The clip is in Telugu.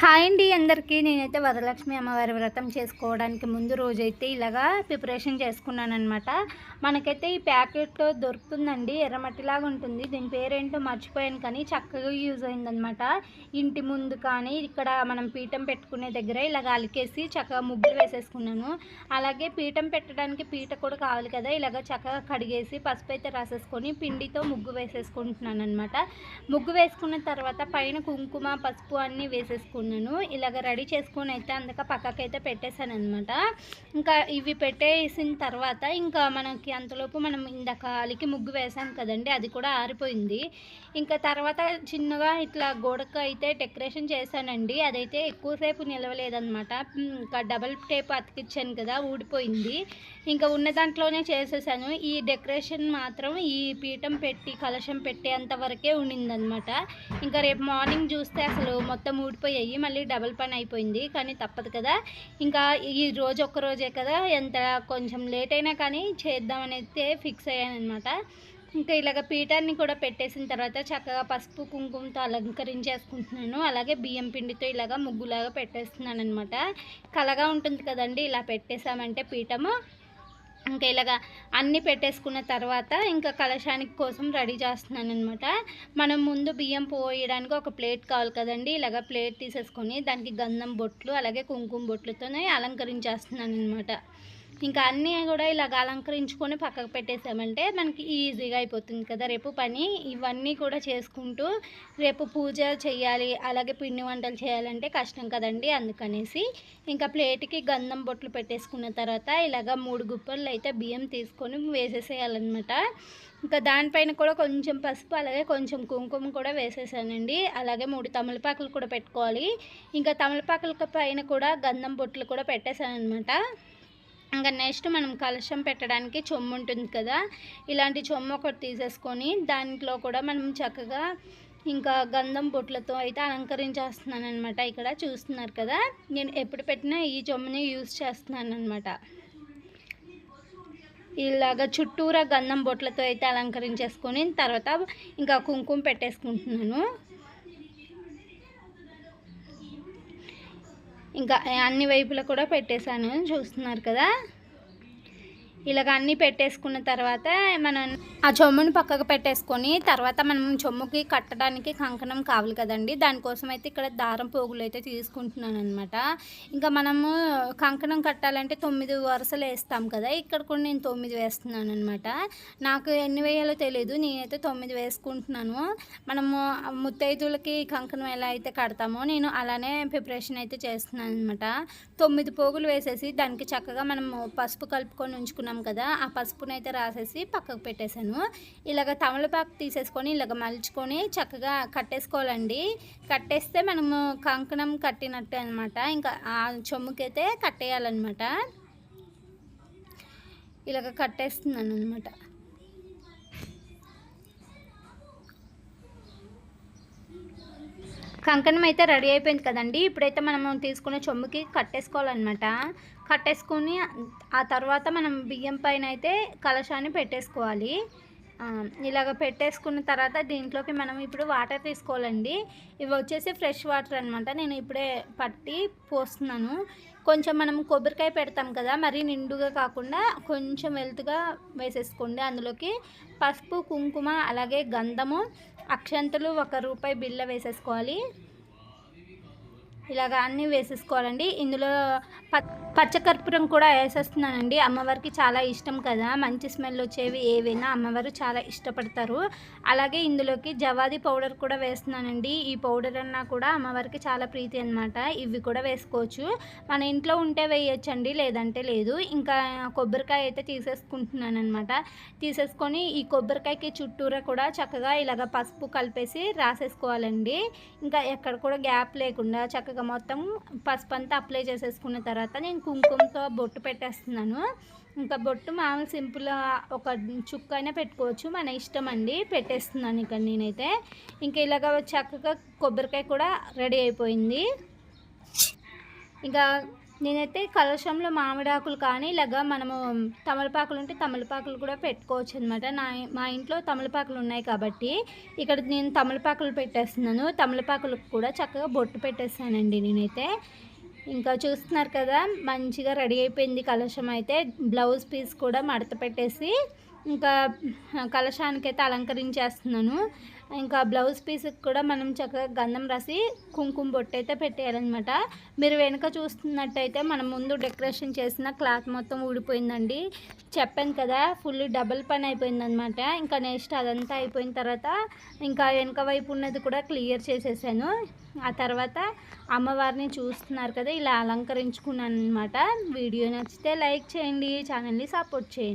హాయ్ అండి అందరికీ. నేనైతే వరలక్ష్మి అమ్మవారి వ్రతం చేసుకోవడానికి ముందు రోజైతే ఇలాగా ప్రిపరేషన్ చేసుకున్నాను అనమాట మనకైతే ఈ ప్యాకెట్ దొరుకుతుందండి ఎర్రమట్టిలాగా ఉంటుంది. దీని పేరేంటో మర్చిపోయాను కానీ చక్కగా యూజ్ అయిందనమాట ఇంటి ముందు కానీ ఇక్కడ మనం పీఠం పెట్టుకునే దగ్గర ఇలాగ అలికేసి చక్కగా ముగ్గులు వేసేసుకున్నాను. అలాగే పీఠం పెట్టడానికి పీట కూడా కావాలి కదా ఇలాగ చక్కగా కడిగేసి పసుపు అయితే రాసేసుకొని పిండితో ముగ్గు వేసేసుకుంటున్నాను అనమాట ముగ్గు వేసుకున్న తర్వాత పైన కుంకుమ పసుపు అన్నీ వేసేసుకున్నాను ఇలాగ రెడీ చేసుకొని అయితే అందుక పక్కకైతే పెట్టేశాను అనమాట ఇంకా ఇవి పెట్టేసిన తర్వాత ఇంకా మనకి అంతలోపు మనం ఇందాక అలికి ముగ్గు వేసాం కదండి అది కూడా ఆరిపోయింది. ఇంకా తర్వాత చిన్నగా ఇట్లా గోడకు అయితే డెకరేషన్ చేశానండి. అదైతే ఎక్కువసేపు నిలవలేదనమాట ఇంకా డబల్ టేప్ అతికిచ్చాను కదా ఊడిపోయింది. ఇంకా ఉన్న దాంట్లోనే చేసేసాను. ఈ డెకరేషన్ మాత్రం ఈ పీఠం పెట్టి కలశం పెట్టేంత వరకే ఉండిందనమాట ఇంకా రేపు మార్నింగ్ చూస్తే అసలు మొత్తం ఊడిపోయాయి. మళ్ళీ డబల్ పని అయిపోయింది కానీ తప్పదు కదా. ఇంకా ఈ రోజు ఒక్క రోజే కదా ఎంత కొంచెం లేట్ అయినా కానీ చేద్దామని అయితే ఫిక్స్ అయ్యాను అనమాట ఇంకా ఇలాగ పీఠాన్ని కూడా పెట్టేసిన తర్వాత చక్కగా పసుపు కుంకుమతో అలంకరించేసుకుంటున్నాను. అలాగే బియ్యం పిండితో ఇలాగ ముగ్గులాగా పెట్టేస్తున్నాను అనమాట కలగా ఉంటుంది కదండి ఇలా పెట్టేసామంటే పీఠము. ఇంకా ఇలాగా అన్నీ పెట్టేసుకున్న తర్వాత ఇంకా కలశానికి కోసం రెడీ చేస్తున్నాను అనమాట మనం ముందు బియ్యం పోయడానికి ఒక ప్లేట్ కావాలి కదండి. ఇలాగ ప్లేట్ తీసేసుకొని దానికి గంధం బొట్లు అలాగే కుంకుమ బొట్లతోనే అలంకరించేస్తున్నాను అనమాట ఇంకా అన్నీ కూడా ఇలాగ అలంకరించుకొని పక్కకు పెట్టేసామంటే మనకి ఈజీగా అయిపోతుంది కదా. రేపు పని ఇవన్నీ కూడా చేసుకుంటూ రేపు పూజ చేయాలి అలాగే పిండి వంటలు చేయాలంటే కష్టం కదండి అందుకనేసి. ఇంకా ప్లేట్కి గంధం బొట్లు పెట్టేసుకున్న తర్వాత ఇలాగ మూడు గుప్పలు అయితే బియ్యం తీసుకొని వేసేసేయాలన్నమాట. ఇంకా దానిపైన కూడా కొంచెం పసుపు అలాగే కొంచెం కుంకుమ కూడా వేసేసానండి. అలాగే మూడు తమలపాకులు కూడా పెట్టుకోవాలి. ఇంకా తమలపాకుల పైన కూడా గంధం బొట్లు కూడా పెట్టేశాను అనమాట ఇంకా నెక్స్ట్ మనం కలశం పెట్టడానికి చొమ్ము ఉంటుంది కదా ఇలాంటి చొమ్ము ఒకటి తీసేసుకొని దాంట్లో కూడా మనం చక్కగా ఇంకా గంధం బొట్లతో అయితే అలంకరించేస్తున్నాను అనమాట ఇక్కడ చూస్తున్నారు కదా. నేను ఎప్పుడు పెట్టినా ఈ చొమ్ముని యూజ్ చేస్తున్నాను అనమాట ఇలాగ చుట్టూరా గంధం బొట్లతో అయితే అలంకరించేసుకొని తర్వాత ఇంకా కుంకుమ పెట్టేసుకుంటున్నాను. ఇంకా అన్ని వైపులా కూడా పెట్టేశాను. చూస్తున్నారు కదా? ఇలాగ అన్నీ పెట్టేసుకున్న తర్వాత మనం ఆ చొమ్ముని పక్కకు పెట్టేసుకొని తర్వాత మనం చొమ్ముకి కట్టడానికి కంకణం కావాలి కదండి. దానికోసం అయితే ఇక్కడ దారం పోగులు అయితే తీసుకుంటున్నాను అనమాట ఇంకా మనము కంకణం కట్టాలంటే తొమ్మిది వరుసలు వేస్తాం కదా. ఇక్కడ కూడా నేను తొమ్మిది వేస్తున్నాను అనమాట నాకు ఎన్ని వేయాలో తెలియదు నేనైతే తొమ్మిది వేసుకుంటున్నాను. మనము ముత్తైదులకి కంకణం ఎలా అయితే కడతామో నేను అలానే ప్రిపరేషన్ అయితే చేస్తున్నాను అనమాట తొమ్మిది పోగులు వేసేసి దానికి చక్కగా మనము పసుపు కలుపుకొని ఉంచుకున్నాం కదా ఆ పసుపునైతే అయితే రాసేసి పక్కకు పెట్టేశాను. ఇలాగ తమలపాకు తీసేసుకొని ఇలాగ మలుచుకొని చక్కగా కట్టేసుకోవాలండి. కట్టేస్తే మనము కంకణం కట్టినట్టే అనమాట ఇంకా ఆ చొమ్ముకైతే కట్టేయాలన్నమాట. ఇలాగ కట్టేస్తున్నాను అనమాట కంకణం అయితే రెడీ అయిపోయింది కదండి. ఇప్పుడైతే మనం తీసుకునే చొమ్ముకి కట్టేసుకోవాలన్నమాట. కట్టేసుకొని ఆ తర్వాత మనం బియ్యం పైన అయితే కలశాన్ని పెట్టేసుకోవాలి. ఇలాగ పెట్టేసుకున్న తర్వాత దీంట్లోకి మనం ఇప్పుడు వాటర్ తీసుకోవాలండి. ఇవి వచ్చేసి ఫ్రెష్ వాటర్ అనమాట నేను ఇప్పుడే పట్టి పోస్తున్నాను. కొంచెం మనం కొబ్బరికాయ పెడతాం కదా మరీ నిండుగా కాకుండా కొంచెం వెల్తుగా వేసేసుకోండి. అందులోకి పసుపు కుంకుమ అలాగే గంధము అక్షంతలు ఒక రూపాయి బిల్ల వేసేసుకోవాలి. ఇలాగ అన్నీ వేసేసుకోవాలండి. ఇందులో ప పచ్చకర్పూరం కూడా వేసేస్తున్నానండి. అమ్మవారికి చాలా ఇష్టం కదా. మంచి స్మెల్ వచ్చేవి ఏవైనా అమ్మవారు చాలా ఇష్టపడతారు. అలాగే ఇందులోకి జవాది పౌడర్ కూడా వేస్తున్నానండి. ఈ పౌడర్ అన్నా కూడా అమ్మవారికి చాలా ప్రీతి అనమాట ఇవి కూడా వేసుకోవచ్చు. మన ఇంట్లో ఉంటే వేయొచ్చండి లేదంటే లేదు. ఇంకా కొబ్బరికాయ అయితే తీసేసుకుంటున్నాను అనమాట తీసేసుకొని ఈ కొబ్బరికాయకి చుట్టూరా కూడా చక్కగా ఇలాగ పసుపు కలిపేసి రాసేసుకోవాలండి. ఇంకా ఎక్కడ కూడా గ్యాప్ లేకుండా చక్కగా మొత్తం పసుపు అంతా అప్లై చేసేసుకున్న తర్వాత నేను కుంకుమతో బొట్టు పెట్టేస్తున్నాను. ఇంకా బొట్టు మామూలు సింపుల్ ఒక చుక్క అయినా పెట్టుకోవచ్చు. మన ఇష్టం అండి. పెట్టేస్తున్నాను ఇక్కడ నేనైతే. ఇంకా ఇలాగ చక్కగా కొబ్బరికాయ కూడా రెడీ అయిపోయింది. ఇంకా నేనైతే కలశంలో మామిడాకులు కానీ ఇలాగా మనము తమలపాకులు ఉంటే తమలపాకులు కూడా పెట్టుకోవచ్చు అనమాట నా మా ఇంట్లో తమలపాకులు ఉన్నాయి కాబట్టి ఇక్కడ నేను తమలపాకులు పెట్టేస్తున్నాను. తమలపాకులకు కూడా చక్కగా బొట్టు పెట్టేస్తానండి నేనైతే. ఇంకా చూస్తున్నారు కదా మంచిగా రెడీ అయిపోయింది కలశం అయితే. బ్లౌజ్ పీస్ కూడా మడత పెట్టేసి ఇంకా కలశానికైతే అలంకరించేస్తున్నాను. ఇంకా బ్లౌజ్ పీస్కి కూడా మనం చక్కగా గంధం రాసి కుంకుమ బొట్టు అయితే పెట్టేయాలన్నమాట. మీరు వెనుక చూస్తున్నట్టయితే మనం ముందు డెకరేషన్ చేసిన క్లాత్ మొత్తం ఊడిపోయిందండి. చెప్పాను కదా ఫుల్ డబల్ పని అయిపోయిందనమాట ఇంకా నెక్స్ట్ అదంతా అయిపోయిన తర్వాత ఇంకా వెనుక వైపు ఉన్నది కూడా క్లియర్ చేసేసాను. ఆ తర్వాత అమ్మవారిని చూస్తున్నారు కదా ఇలా అలంకరించుకున్నాను అనమాట వీడియో నచ్చితే లైక్ చేయండి ఛానల్ని సపోర్ట్ చేయండి.